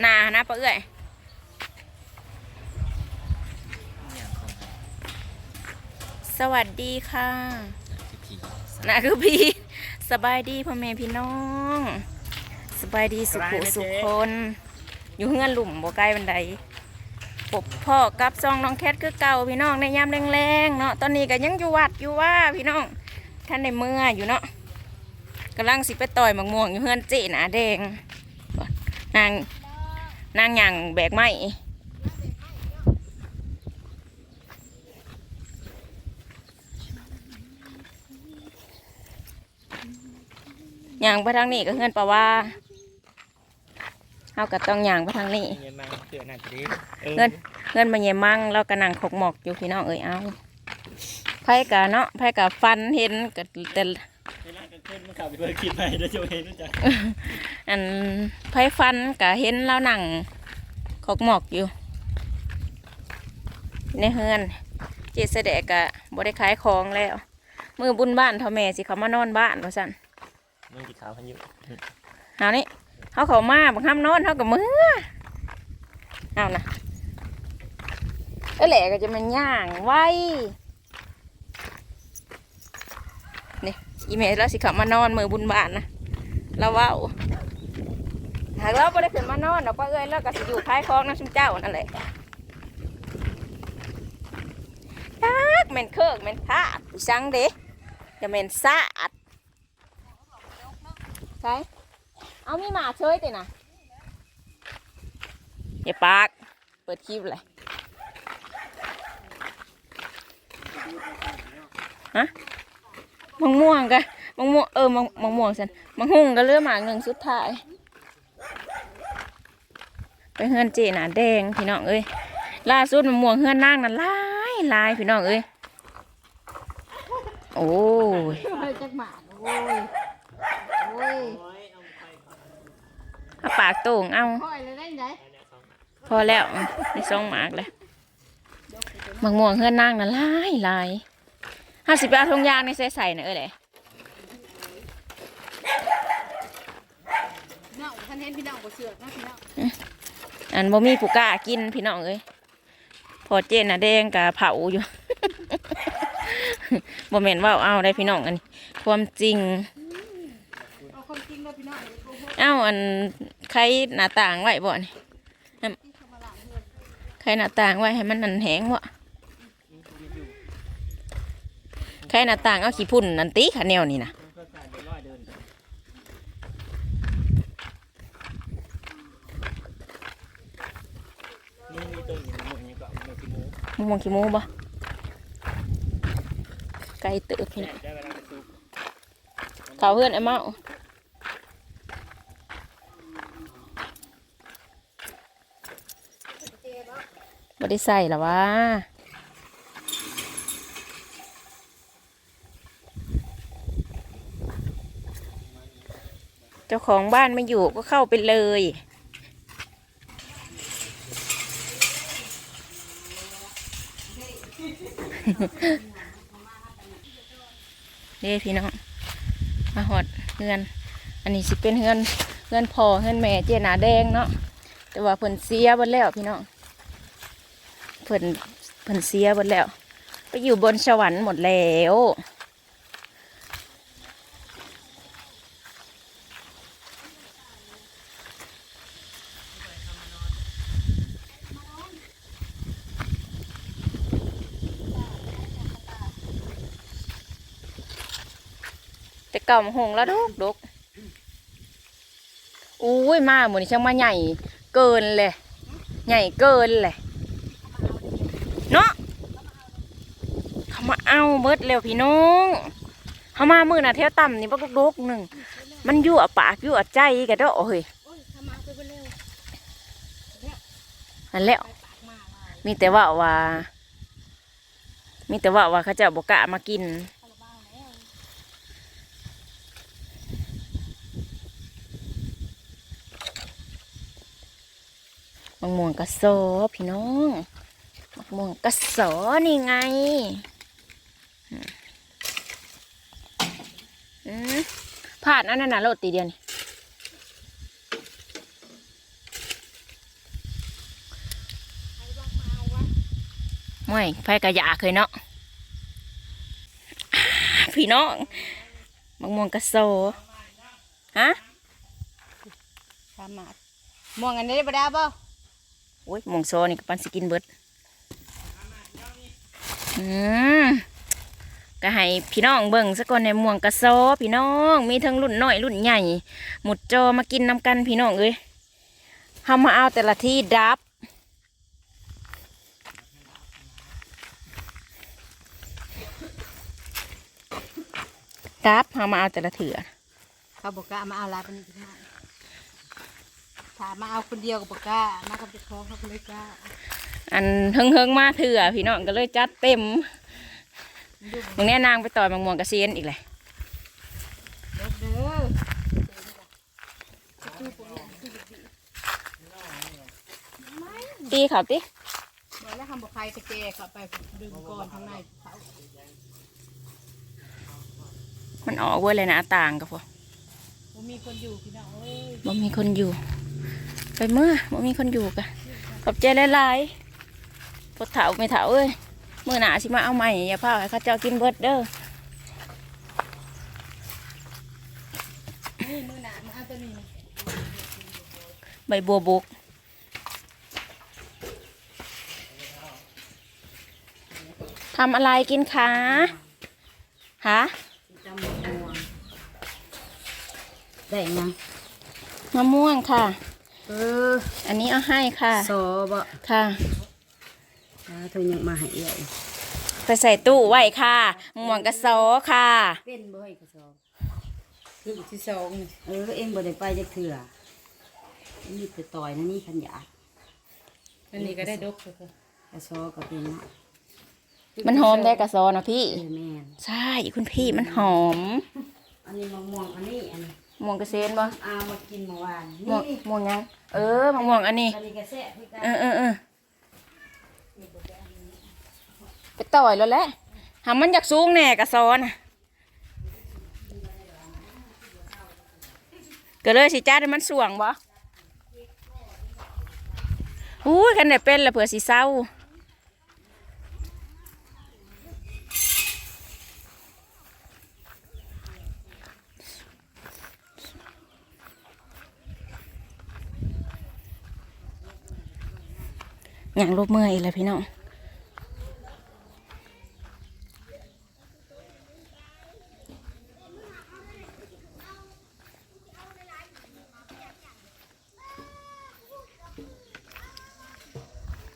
หนานะปะเอ้อยสวัสดีค่ะหนาคือพี่สบายดีพ่อแม่พี่น้อง สบายดีสุขุสุขคน อยู่เฮือนหลุมบ่ไกลบันไดปบพ่อกับซองน้องแคทคือเก่าพี่น้องในยามแรงๆเนาะตอนนี้ก็ยังอยู่วัดอยู่ว่าพี่น้องท่านในเมื่ออยู่เนาะกำลังสิไปต่อยหมักม่วงอยู่เฮือนเจหนาแดงนาง นางหยังแบกไม้หยังไปทางนี้ก็เฮือนปะว่าเฮาก็ต้องหยังไปทางนี้เงินมาเสือหนักดีเงินเพื่อนมาเยี่ยมมั่งแล้วก็นั่งขกหมอกอยู่พี่น้องเอ้ยเอาไพ่กะเนาะไพ่กะฟันเห็นก็แต่เวลากันขึ้น มันขับไปเพื่อคิดไปได้โจเห็นรู้จักอันไพ่ฟันกะเห็นแล้วนั่งขกหมอกอยู่ ในเฮือนเจดเสดกะบ่ได้ขายของแล้ว มือบุญบ้านเท่าแม่สิเขามานอนบ้านว่าสั่นมึงกินขาวพันอยู่เอานี่เขาเขามาบังคับนอนเขากับมือเอานะเอ้ยแหละก็จะมันย่างไว้นี่ อีเมลแล้วสิเขามานอนมือบุญบานนะเราเว้าหากเราไม่ได้ขึ้นมานอนเราก็เอ้ยแล้วก็สิอยู่ท้ายคลองนะชุมเจ้านั่นแหละยักแม่นเคิกแม่นขาดอีสังเด้จะแม่นสาดใช่เอามีหมาเชยตินะอย่าปาก เปิดคลิปเลยฮะ มังม่วงกันมังม่วงเออมังมังม่วงสันมังหุ่งก็เลือกหมาหนึ่งสุดท้าย ไปเฮือนเจหนาแดงพี่น้องเอ้ยล่าสุดมังม่วงเฮือนนางนั่นลายลายพี่น้องเอ้ยโอ้ยเฮ้ยจักหมาโอ้ยโอ้ยเอาปากโต่งเอาค่อยเลยได้ไหนพอแล้วในซองหมากเลยมะม่วงเฮือนนางน่ะหลายหลาย ห้าสิบเอาทงยางในใส่ใส่น่ะเอ้ยเลยน้องท่านเห็นพี่น้องก็เสือกนะพี่น้องอันบ่มีผู้กล้ากินพี่น้องเอ้ยพอเจนน่ะแดงกับเผาอยู่ บ่แม่นว่าเอาได้พี่น้องอันนี้ความจริงเอาคนจริงเลยพี่น้องโอ้โหเอ้าอันใครหน้าต่างไว้บ่นี่ที่เขามาหลังเงินใครหน้าต่างไว้ให้มันนันแหงบ่ แค่หน้าต่างเอาขี้พุ่นนันตีค่ะแนวนี่นะมะม่งขี้มูบ่ไก่ตึกนี่เขาเพื่อนไอ้เมาได้ใส่หรอวะ เจ้าของบ้านไม่อยู่ก็เข้าไปเลย เด้พี่น้อง มาหอดเฮือน อันนี้สิเป็นเฮือนเฮือนพ่อเฮือนแม่เจหนาแดงเนาะ แต่ว่าเพิ่นเสียหมดแล้วพี่น้องเพิ่นเพิ่นเสียหมดแล้ว ไปอยู่บนสวรรค์หมดแล้ว เก่ามันหงแล้วดกดกอุ้ยมาหมดนี่ช่างมาใหญ่เกินเลย ใหญ่เกินเลยเนาะเขามาเอาเบิดเร็วพี่น้องเขามามือน่ะแถวต่ำนี่บักดกหนึ่งมันยั่วปากยั่วใจกันเด้อเฮ้ยโอ้ยนั่นแหล้วมีแต่ว่าว่า มีแต่ว่าว่าเขาจะบอกกะมากิน ม่วงกระสอพี่น้องมะม่วงกระสอนี่ไงพลาดนั่นน่ะโลดตีเดียวนี่ไม่ไฟกระยาเคยเนาะพี่น้องมะม่วงกระสอฮะสามารถม่วงอันนี้ได้บ่ได้บ่ โอ้ยมะม่วงโซนี่ก็ปันสกินเบิดอืมก็ให้พี่น้องเบิ่งสักก่อนในม่วงกระโซพี่น้อง มีทั้งรุ่นน้อยรุ่นใหญ่ หมุดจอมากินนำกันพี่น้องเอ้ยเฮามาเอาแต่ละที่ดับ ดับเฮามาเอาแต่ละเถื่อเขาบอกกล้ามาเอาลายเป็นอีกมา ถ้ามาเอาคนเดียวก็บอกกล้ามากับเจ้าของเขาก็เลยกล้าอันเฮิงเฮิงๆมาเถื่อพี่น้องก็เลยจัดเต็มมึงแน่นางไปต่อยมังม่วงกระเซียนอีกเลยเด้อเด้อตีเขาติบอกแล้วทำบอกใครตะแกเข้าไปดึงก่อนข้างในเขามันออกเว้ยเลยนะต่างกับพวกบ่มีคนอยู่พี่น้องเอ้ยบ่มีคนอยู่ ไปเมื่อบ่มีคนอยู่กะขอบใจหลายๆพวกเถาไม่เถาเอ้ยมื่อหนาสิมาเอาใหม่อย่าพาให้เข้าเจ้ากินเบิดเด้อนี่มือหนามาเอาตัวนี้ใบบัวบกทำอะไรกินคะฮะจำม่วงได้ยังมะม่วงค่ะ เอออันนี้เอาให้ค่ะโซบ่ค่ะอ่าเธอยังมาให้เอี่ยอีกไปใส่ตู้ไว้ค่ะมะม่วงกระโซค่ะ เป็นบ่ให้กระสอบลูกที่สองนี่เออเอ็งบ่ได้ไปจักเถื่อนี่ไปต่อยนะนี่ขันยาอันนี้ก็ได้ดกเลยกระสอบก็เป็นเนาะมันหอมได้กระโซนะพี่ เออแม่นใช่คุณพี่มันหอม อันนี้มะม่วงอันนี้อันนี้ มะม่วงกระเซนบ่เอามากินเมื่อวานม่วงนี่ม่วงยังเออมะม่วงอันนี้ อันนี้กระแซ่บคือกันเออเออเออไปต่อยแล้วแหละหามันอยากสูงแน่กระโซนะก็เลยสิจ้าให้มันสวงบ่อู้ยคันได้เป็นและเผื่อสิเศร้า อย่างลบเมื่อยเลยพี่น้อง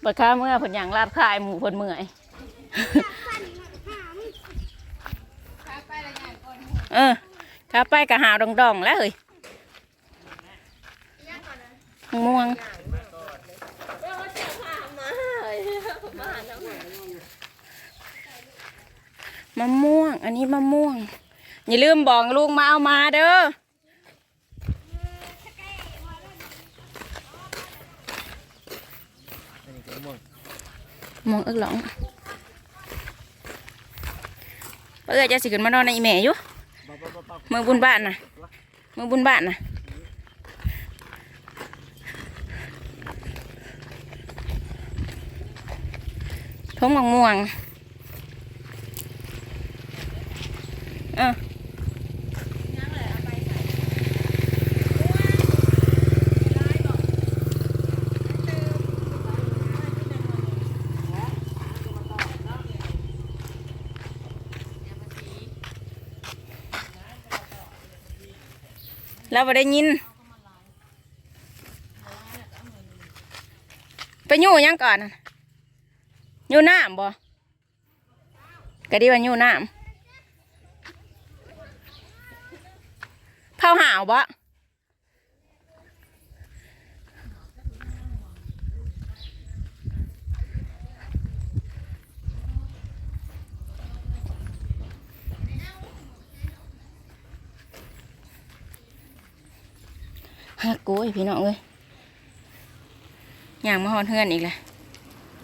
ปิดข้าเมื่อผลอย่างลาบคายหมูผลเมื่อยเออข้าไปกะหาวดองๆแล้วเฮ้ยม่วง มะม่วง อันนี้มะม่วง อย่าลืมบอกลุงมาเอามาเด้อม่วงองอิกหลองเอ้ยจะสิขึ้นมานอนในอีแม่อยู่บ๊อบบ๊อบบ๊อบบ๊อบมือบุญบ้านนะมือบุญบ้านนะทงมะม่วง ออเราไ่ได้ยิน ไปยู่ยังก่อนอยู่น้ำบ่ก็ดีว่ายู่น้ำ เผาหาวบ่ฮักโก้ยพี่น้องเอ้ยย่างมาหอนเฮือนอีกแล้ว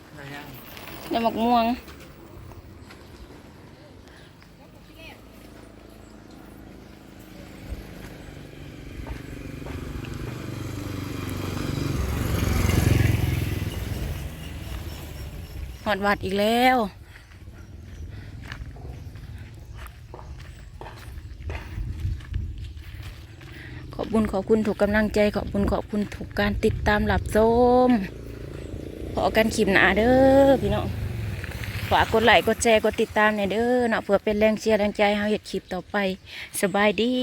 อะไรอะได้หมกม่วง อดวัดอีกแล้วขอบคุณขอบคุณถูกกำลังใจขอบคุณขอบคุณถูกการติดตามหลับชมขอกันคลิปหนาเด้อพี่น้องฝากกดไลค์กดแชร์กดติดตามในอยเด้อเนาะเพื่อเป็นแรงเชียร์แรงใจให้เห็ดคลิปต่อไป สบายดี